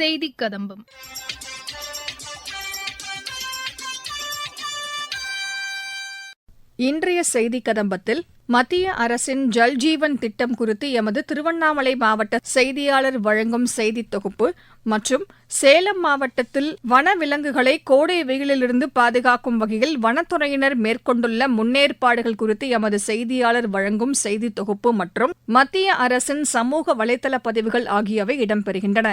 செய்தி கதம்பம் இன்றைய செய்தி கதம்பத்தில் மத்திய அரசின் ஜல்ஜீவன் திட்டம் குறித்து எமது திருவண்ணாமலை மாவட்ட செய்தியாளர் வழங்கும் செய்தி தொகுப்பு மற்றும் சேலம் மாவட்டத்தில் வன விலங்குகளை கோடை வெயிலிலிருந்து பாதுகாக்கும் வகையில் வனத்துறையினர் மேற்கொண்டுள்ள முன்னேற்பாடுகள் குறித்து எமது செய்தியாளர் வழங்கும் செய்தி தொகுப்பு மற்றும் மத்திய அரசின் சமூக வலைதள பதிவுகள் ஆகியவை இடம்பெறுகின்றன.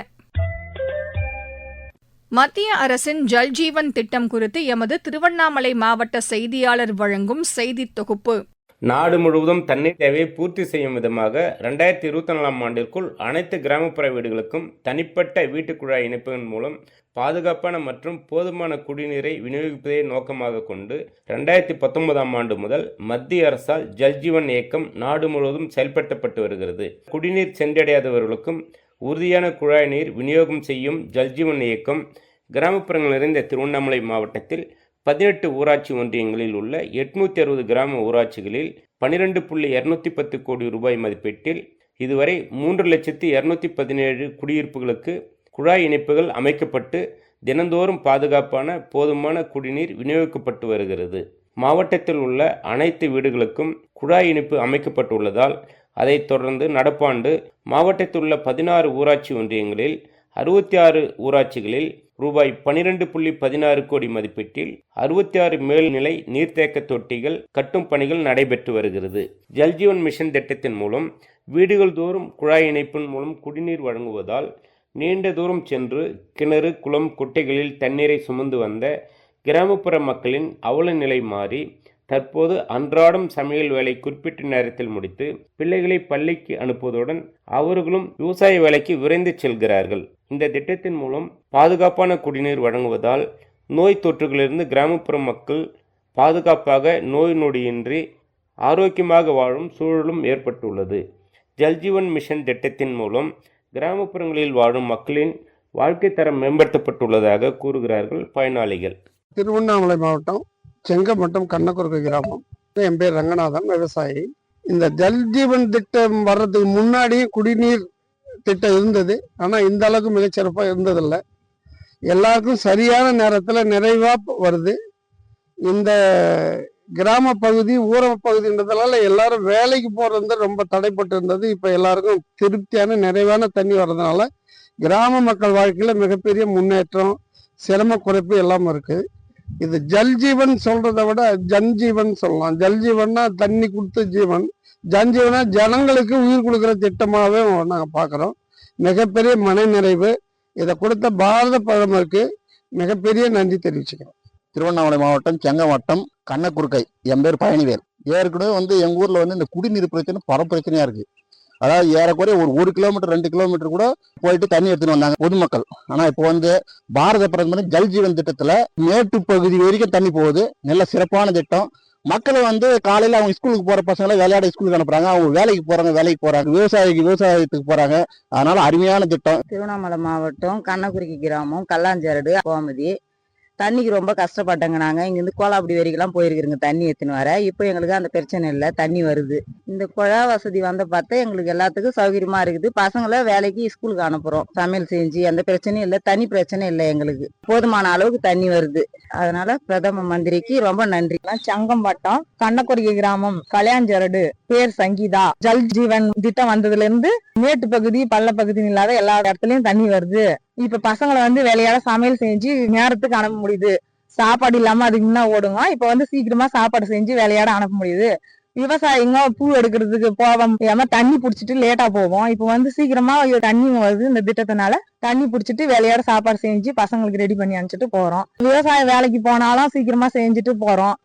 மத்திய அரசின் ஜல்ஜீவன் திட்டம் குறித்து எமது திருவண்ணாமலை மாவட்ட செய்தியாளர் வழங்கும் செய்தித் தொகுப்பு. நாடு முழுவதும் தண்ணீர் தேவையை பூர்த்தி செய்யும் விதமாக ரெண்டாயிரத்தி இருபத்தி நாலாம் ஆண்டிற்குள் அனைத்து கிராமப்புற வீடுகளுக்கும் தனிப்பட்ட வீட்டுக் குழாய் மூலம் பாதுகாப்பான மற்றும் போதுமான குடிநீரை விநியோகிப்பதை நோக்கமாக கொண்டு ரெண்டாயிரத்தி பத்தொன்பதாம் ஆண்டு முதல் மத்திய அரசால் ஜல்ஜீவன் இயக்கம் நாடு முழுவதும் செயல்படுத்தப்பட்டு வருகிறது. குடிநீர் சென்றடையாதவர்களுக்கும் உறுதியான குழாய் நீர் விநியோகம் செய்யும் ஜல்ஜீவன் இயக்கம் கிராமப்புறங்கள் நிறைந்த திருவண்ணாமலை மாவட்டத்தில் பதினெட்டு ஊராட்சி ஒன்றியங்களில் உள்ள எட்நூற்றி அறுபது கிராம ஊராட்சிகளில் பனிரெண்டு புள்ளி இரநூத்தி பத்து கோடி ரூபாய் மதிப்பீட்டில் இதுவரை மூன்று லட்சத்தி இரநூத்தி பதினேழு குடியிருப்புகளுக்கு குழாய் இணைப்புகள் அமைக்கப்பட்டு தினந்தோறும் பாதுகாப்பான போதுமான குடிநீர் விநியோகிக்கப்பட்டு வருகிறது. மாவட்டத்தில் உள்ள அனைத்து வீடுகளுக்கும் குழாய் இணைப்பு அமைக்கப்பட்டுள்ளதால் அதைத் தொடர்ந்து நடப்பாண்டு மாவட்டத்தில் உள்ள பதினாறு ஊராட்சி ஒன்றியங்களில் அறுபத்தி ஆறு ஊராட்சிகளில் ரூபாய் பனிரெண்டு புள்ளி பதினாறு கோடி மதிப்பீட்டில் அறுபத்தி ஆறு மேல்நிலை நீர்த்தேக்க தொட்டிகள் கட்டும் பணிகள் நடைபெற்று வருகிறது. ஜல்ஜீவன் மிஷன் திட்டத்தின் மூலம் வீடுகள் தோறும் குழாய் இணைப்பின் மூலம் குடிநீர் வழங்குவதால் நீண்ட தூரம் சென்று கிணறு குளம் குட்டைகளில் தண்ணீரை சுமந்து வந்த கிராமப்புற மக்களின் அவல நிலை மாறி தற்போது அன்றாடம் சமையல் வேலை குறிப்பிட்ட நேரத்தில் முடித்து பிள்ளைகளை பள்ளிக்கு அனுப்புவதுடன் அவர்களும் விவசாய வேலைக்கு விரைந்து செல்கிறார்கள். இந்த திட்டத்தின் மூலம் பாதுகாப்பான குடிநீர் வழங்குவதால் நோய் தொற்றுகளிலிருந்து கிராமப்புற மக்கள் பாதுகாப்பாக நோய் நொடியின்றி ஆரோக்கியமாக வாழும் சூழலும் ஏற்பட்டுள்ளது. ஜல்ஜீவன் மிஷன் திட்டத்தின் மூலம் கிராமப்புறங்களில் வாழும் மக்களின் வாழ்க்கை தரம் மேம்படுத்தப்பட்டுள்ளதாக கூறுகிறார்கள் பயனாளிகள். திருவண்ணாமலை மாவட்டம் செங்கமட்டம் கண்ணக்குறுக்கு கிராமம். என் பேர் ரங்கநாதன் விவசாயி. இந்த ஜல் ஜீவன் திட்டம் வர்றதுக்கு முன்னாடியே குடிநீர் திட்டம் இருந்தது. ஆனால் இந்த அளவுக்கு மிகச்சிறப்பாக இருந்ததில்லை. எல்லாருக்கும் சரியான நேரத்தில் நிறைவாக வருது. இந்த கிராம பகுதி ஊரக பகுதின்றதுனால எல்லாரும் வேலைக்கு போறது ரொம்ப தடைப்பட்டு இருந்தது. இப்போ எல்லாருக்கும் திருப்தியான நிறைவான தண்ணி வர்றதுனால கிராம மக்கள் வாழ்க்கையில் மிகப்பெரிய முன்னேற்றம் சிரம குறைப்பு எல்லாம் இருக்குது இது ஜல் ஜீவன் சொல்றதை விட ஜன்ஜீவன் சொல்லலாம். ஜல் ஜீவன்னா தண்ணி கொடுத்த ஜீவன். ஜன் ஜீவனா ஜனங்களுக்கு உயிர் கொடுக்குற திட்டமாகவே நாங்கள் பார்க்குறோம். மிகப்பெரிய மன நிறைவு. இதை கொடுத்த பாரத பிரதமருக்கு மிகப்பெரிய நன்றி தெரிவிச்சுக்கிறோம். திருவண்ணாமலை மாவட்டம் செங்கவட்டம் கண்ணக்குறுக்கை. என் பேர் பழனிவேல். ஏற்கனவே வந்து எங்கள் ஊரில் வந்து இந்த குடிநீர் பிரச்சனை பர பிரச்சனையா இருக்குது அதாவது ஏறக்குறைய ஒரு ஒரு கிலோமீட்டர் ரெண்டு கிலோமீட்டர் கூட போயிட்டு தண்ணி எடுத்துட்டு வந்தாங்க பொதுமக்கள். ஆனா இப்போ வந்து பாரத பிரதமர் ஜல்ஜீவன் திட்டத்தில் திட்டத்துல மேட்டு பகுதி வரைக்கும் தண்ணி போகுது. நல்ல சிறப்பான திட்டம். மக்கள் வந்து காலையில அவங்க ஸ்கூலுக்கு போற பசங்களை விளையாட ஸ்கூலுக்கு அனுப்புறாங்க. அவங்க வேலைக்கு போறாங்க வேலைக்கு போறாங்க. விவசாயிக்கு விவசாயத்துக்கு போறாங்க. அதனால அருமையான திட்டம். திருவண்ணாமலை மாவட்டம் கண்ணக்குறிக்கி கிராமம் கல்லாஞ்சரடு கோமதி. தண்ணிக்கு ரொம்ப கஷ்டப்பட்டேங்க நாங்கள் இங்கேருந்து கோலாப்படி வரைக்கெல்லாம் போயிருக்கிறோங்க தண்ணி எடுத்துன்னு வர. இப்போ எங்களுக்கு அந்த பிரச்சனை இல்லை தண்ணி வருது. இந்த குழா வசதி வந்த பார்த்தா எங்களுக்கு எல்லாத்துக்கும் சௌகரியமாக இருக்குது. பசங்களை வேலைக்கு ஸ்கூலுக்கு அனுப்புகிறோம் சமையல் செஞ்சு அந்த பிரச்சனையும் இல்லை தண்ணி பிரச்சனை இல்லை எங்களுக்கு. போதுமான அளவுக்கு தண்ணி வருது. அதனால பிரதம மந்திரிக்கு ரொம்ப நன்றி. சங்கம் பட்டம் கண்ணக்குறிகை கிராமம் கல்யாஞ்சரடு பேர் சங்கீதா. ஜல் ஜீவன் திட்டம் வந்ததுல இருந்து மேட்டு பகுதி பள்ள பகுதி இல்லாத எல்லா இடத்துலயும் தண்ணி வருது. இப்ப பசங்களை வந்து வேலையாட சமையல் செஞ்சு நேரத்துக்கு அனுப்ப முடியுது. சாப்பாடு இல்லாம அதுக்கு முன்னா ஓடுங்க. இப்ப வந்து சீக்கிரமா சாப்பாடு செஞ்சு விளையாட அனுப்ப முடியுது. விவசாயிங்க பூ எடுக்கிறதுக்கு போவோம் முடியாம தண்ணி புடிச்சிட்டு லேட்டா போவோம். இப்ப வந்து சீக்கிரமா தண்ணி வருது இந்த திட்டத்தினால தண்ணி புடிச்சிட்டு வேலையாட சாப்பாடு செஞ்சு பசங்களுக்கு ரெடி பண்ணி அனுப்பிச்சிட்டு போறோம். விவசாய வேலைக்கு போனாலும் சீக்கிரமா செஞ்சுட்டு போறோம்.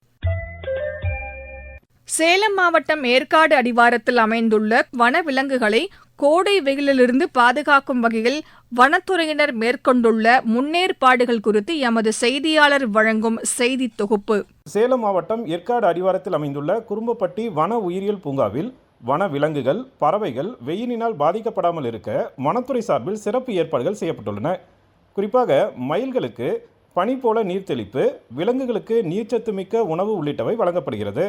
சேலம் மாவட்டம் ஏற்காடு அடிவாரத்தில் அமைந்துள்ள வனவிலங்குகளை கோடை வெயிலிலிருந்து பாதுகாக்கும் வகையில் வனத்துறையினர் மேற்கொண்டுள்ள முன்னேற்பாடுகள் குறித்து எமது செய்தியாளர் வழங்கும் செய்தி தொகுப்பு. சேலம் மாவட்டம் ஏற்காடு அடிவாரத்தில் அமைந்துள்ள குறும்பப்பட்டி வன உயிரியல் பூங்காவில் வன விலங்குகள் பறவைகள் வெயிலினால் பாதிக்கப்படாமல் இருக்க வனத்துறை சார்பில் சிறப்பு ஏற்பாடுகள் செய்யப்பட்டுள்ளன. குறிப்பாக மயில்களுக்கு பனி போல நீர் தெளிப்பு விலங்குகளுக்கு நீர்ச்சத்து மிக்க உணவு உள்ளிட்டவை வழங்கப்படுகிறது.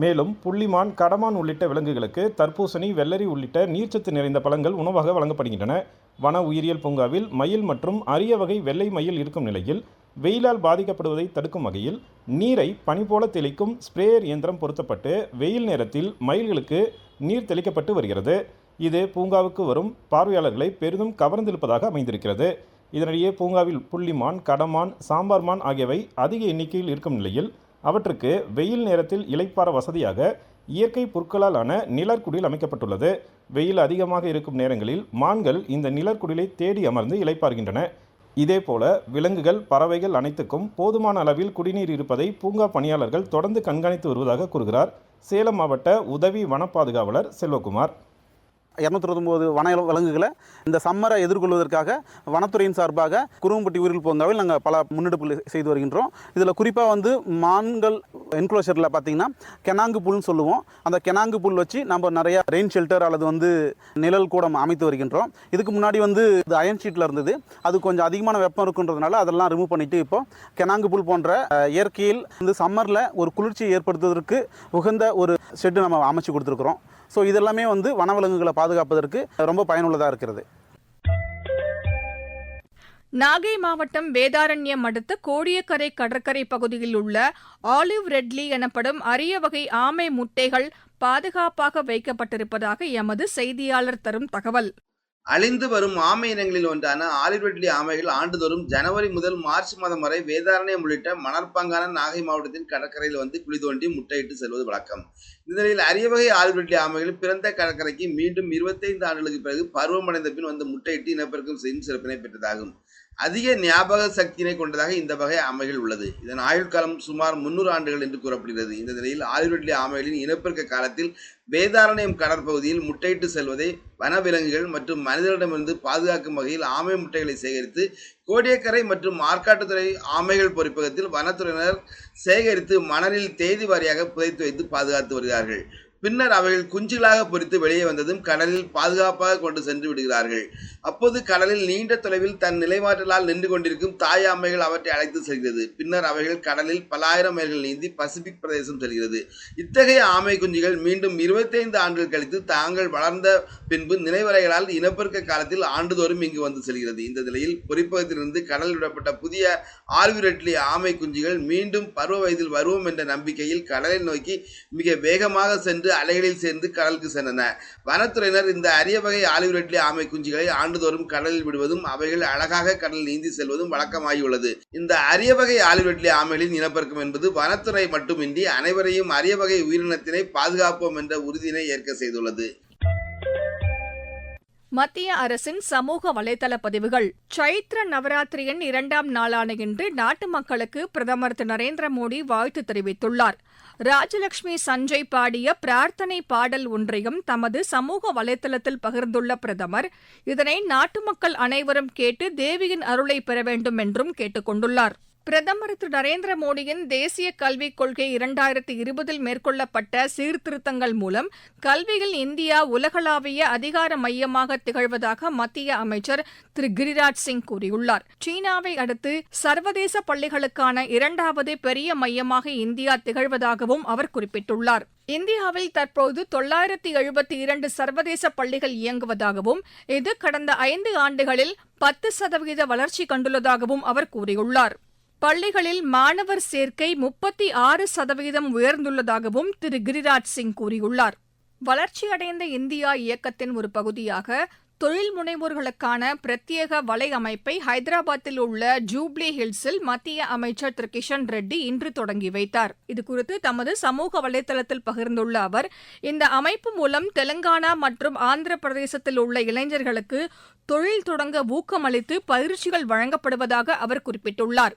மேலும் புள்ளிமான் கடமான் உள்ளிட்ட விலங்குகளுக்கு தர்பூசணி வெள்ளரி உள்ளிட்ட நீர்ச்சத்து நிறைந்த பழங்கள் உணவாக வழங்கப்படுகின்றன. வன உயிரியல் பூங்காவில் மயில் மற்றும் அரிய வகை வெள்ளை மயில் இருக்கும் நிலையில் வெயிலால் பாதிக்கப்படுவதை தடுக்கும் வகையில் நீரை பனி போல தெளிக்கும் ஸ்ப்ரேயர் இயந்திரம் பொருத்தப்பட்டு வெயில் நேரத்தில் மயில்களுக்கு நீர் தெளிக்கப்பட்டு வருகிறது. இது பூங்காவுக்கு வரும் பார்வையாளர்களை பெரிதும் கவர்ந்திருப்பதாக அமைந்திருக்கிறது. இதனிடையே பூங்காவில் புள்ளிமான் கடமான் சாம்பார்மான் ஆகியவை அதிக எண்ணிக்கையில் இருக்கும் நிலையில் அவற்றுக்கு வெயில் நேரத்தில் இளைப்பாற வசதியாக இயற்கை புற்களால் ஆன நிலர்குடில் அமைக்கப்பட்டுள்ளது. வெயில் அதிகமாக இருக்கும் நேரங்களில் மான்கள் இந்த நிழற்குடிலை தேடி அமர்ந்து இலைப்பார்கின்றன இதேபோல விலங்குகள் பறவைகள் அனைத்துக்கும் போதுமான அளவில் குடிநீர் இருப்பதை பூங்கா பணியாளர்கள் தொடர்ந்து கண்காணித்து வருவதாக கூறுகிறார். சேலம் மாவட்ட உதவி வன பாதுகாவலர் செல்வகுமார். இரநூத்தி வன விலங்குகளை இந்த சம்மரை எதிர்கொள்வதற்காக வனத்துறையின் சார்பாக குருவம்பட்டி ஊரில் பூங்காவில் நாங்கள் பல முன்னெடுப்புகள் செய்து வருகின்றோம். இதில் குறிப்பாக வந்து மான்கள் என்க்ளோஷரில் பார்த்தீங்கன்னா கெனாங்கு புல்னு சொல்லுவோம். அந்த கெனாங்கு புல் வச்சு நம்ம நிறைய ரெயின் ஷெல்டர் அல்லது வந்து நிழல் கூடம் அமைத்து வருகின்றோம். இதுக்கு முன்னாடி வந்து இது அயன் ஷீட்டில் இருந்தது. அது கொஞ்சம் அதிகமான வெப்பம் இருக்குன்றதுனால அதெல்லாம் ரிமூவ் பண்ணிட்டு இப்போ கெனாங்கு புல் போன்ற இயற்கையில் இந்த சம்மரில் ஒரு குளிர்ச்சியை ஏற்படுத்துவதற்கு உகந்த ஒரு ஷெட்டு நம்ம அமைச்சு கொடுத்துருக்குறோம். ஸோ இதெல்லாமே வந்து வனவிலங்குகளை பாதுகாப்பதற்கு ரொம்ப பயனுள்ளதாக இருக்கிறது. நாகை மாவட்டம் வேதாரண்யம் அடுத்த கோடியக்கரை கடற்கரை பகுதியில் உள்ள ஆலிவ் ரெட்லி எனப்படும் அரிய வகை ஆமை முட்டைகள் பாதுகாப்பாக வைக்கப்பட்டிருப்பதாக எமது செய்தியாளர் தரும் தகவல். அழிந்து வரும் ஆமை இனங்களில் ஒன்றான ஆலிவெட்லி ஆமைகள் ஆண்டுதோறும் ஜனவரி முதல் மார்ச் மாதம் வரை வேதாரண்யம் உள்ளிட்ட மணற்பாங்கான நாகை மாவட்டத்தின் கடற்கரையில் வந்து குழி தோண்டி முட்டையிட்டு செல்வது வழக்கம். இந்த நிலையில் அரிய வகை ஆலிவெட்லி ஆமைகள் பிறந்த கடற்கரைக்கு மீண்டும் இருபத்தைந்து ஆண்டுகளுக்கு பிறகு பருவமடைந்த பின் வந்து முட்டையிட்டு இனப்பெருக்கம் செய்யும் சிறப்பினை பெற்றதாகும். அதிக ஞாபக சக்தியினை கொண்டதாக இந்த வகை ஆமைகள் உள்ளது. இதன் ஆயுள் காலம் சுமார் முன்னூறு ஆண்டுகள் என்று கூறப்படுகிறது. இந்த நிலையில் ஆயுர்வெட்லி ஆமைகளின் இனப்பெருக்க காலத்தில் வேதாரண்யம் கடற்பகுதியில் முட்டையிட்டு செல்வதை வனவிலங்குகள் மற்றும் மனிதர்களிடமிருந்து பாதுகாக்கும் வகையில் ஆமை முட்டைகளை சேகரித்து கோடியக்கரை மற்றும் ஆற்காட்டுத்துறை ஆமைகள் பொறிப்பகத்தில் வனத்துறையினர் சேகரித்து மணலில் தேதி வாரியாக புதைத்து வைத்து பாதுகாத்து வருகிறார்கள். பின்னர் அவைகள் குஞ்சுகளாக பொறித்து வெளியே வந்ததும் கடலில் பாதுகாப்பாக கொண்டு சென்று விடுகிறார்கள். அப்போது கடலில் நீண்ட தொலைவில் தன் நிலைமாற்றலால் நின்று கொண்டிருக்கும் தாய் ஆமைகள் அவற்றை அழைத்து செல்கிறது. பின்னர் அவைகள் கடலில் பல ஆயிரம் மைல்கள் நீந்தி பசிபிக் பிரதேசம் செல்கிறது. இத்தகைய ஆமை குஞ்சுகள் மீண்டும் இருபத்தைந்து ஆண்டுகள் கழித்து தாங்கள் வளர்ந்த பின்பு நினைவலைகளால் இனப்பெருக்க காலத்தில் ஆண்டுதோறும் இங்கு வந்து செல்கிறது. இந்த நிலையில் பொறிப்பகத்திலிருந்து கடலில் விடப்பட்ட புதிய ஆழ்விரட்லி ஆமை குஞ்சுகள் மீண்டும் பருவ வயதில் வருவோம் என்ற நம்பிக்கையில் கடலை நோக்கி மிக வேகமாக சென்று அலைகளில் சேர்ந்து கடலுக்கு சென்றன. வனத்துறையினர் இந்த அரிய வகை ஆலிவிரட்லி ஆமை குஞ்சுகளை ஆண்டுதோறும் கடலில் விடுவதும் அவைகள் அழகாக கடலில் நீந்தி செல்வதும் வழக்கமாகியுள்ளது. இந்த அரிய வகை ஆலிவிரட்லி ஆமைகளின் இனப்பெருக்கம் என்பது வனத்துறை மட்டுமின்றி அனைவரையும் அரிய வகை உயிரினத்தினை பாதுகாப்போம் என்ற உறுதியினை ஏற்க செய்துள்ளது. மத்திய அரசின் சமூக வலைதள பதிவுகள் சைத்ர நவராத்திரியின் இரண்டாம் நாளான இன்று நாட்டு மக்களுக்கு பிரதமர் திரு நரேந்திர மோடி வாழ்த்து தெரிவித்துள்ளார். ராஜலட்சுமி சஞ்சய் பாடிய பிரார்த்தனை பாடல் ஒன்றையும் தமது சமூக வலைதளத்தில் பகிர்ந்துள்ள பிரதமர் இதனை நாட்டு மக்கள் அனைவரும் கேட்டு தேவியின் அருளை பெற வேண்டும் என்றும் கேட்டுக் கொண்டுள்ளார் பிரதமர் திரு நரேந்திர மோடியின் தேசிய கல்விக் கொள்கை இரண்டாயிரத்தி இருபதில் மேற்கொள்ளப்பட்ட சீர்திருத்தங்கள் மூலம் கல்வியில் இந்தியா உலகளாவிய அதிகார மையமாக திகழ்வதாக மத்திய அமைச்சர் திரு கிரிராஜ் சிங் கூறியுள்ளார். சீனாவை அடுத்து சர்வதேச பள்ளிகளுக்கான இரண்டாவது பெரிய மையமாக இந்தியா திகழ்வதாகவும் அவர் குறிப்பிட்டுள்ளார். இந்தியாவில் தற்போது தொள்ளாயிரத்தி எழுபத்தி இரண்டு சர்வதேச பள்ளிகள் இயங்குவதாகவும் இது கடந்த ஐந்து ஆண்டுகளில் பத்து சதவீத வளர்ச்சி கண்டுள்ளதாகவும் அவர் கூறியுள்ளார். பள்ளிகளில் மாணவர் சேர்க்கை முப்பத்தி ஆறு சதவீதம் உயர்ந்துள்ளதாகவும் திரு கிரிராஜ் சிங் கூறியுள்ளார். வளர்ச்சியடைந்த இந்தியா இயக்கத்தின் ஒரு பகுதியாக தொழில் முனைவோர்களுக்கான பிரத்யேக வலை அமைப்பை ஹைதராபாத்தில் உள்ள ஜூப்ளி ஹில்ஸில் மத்திய அமைச்சர் திரு கிஷன் ரெட்டி இன்று தொடங்கி வைத்தார். இதுகுறித்து தமது சமூக வலைதளத்தில் பகிர்ந்துள்ள அவர் இந்த அமைப்பு மூலம் தெலங்கானா மற்றும் ஆந்திர பிரதேசத்தில் உள்ள இளைஞர்களுக்கு தொழில் தொடங்க ஊக்கமளித்து பயிற்சிகள் வழங்கப்படுவதாக அவர் குறிப்பிட்டுள்ளார்.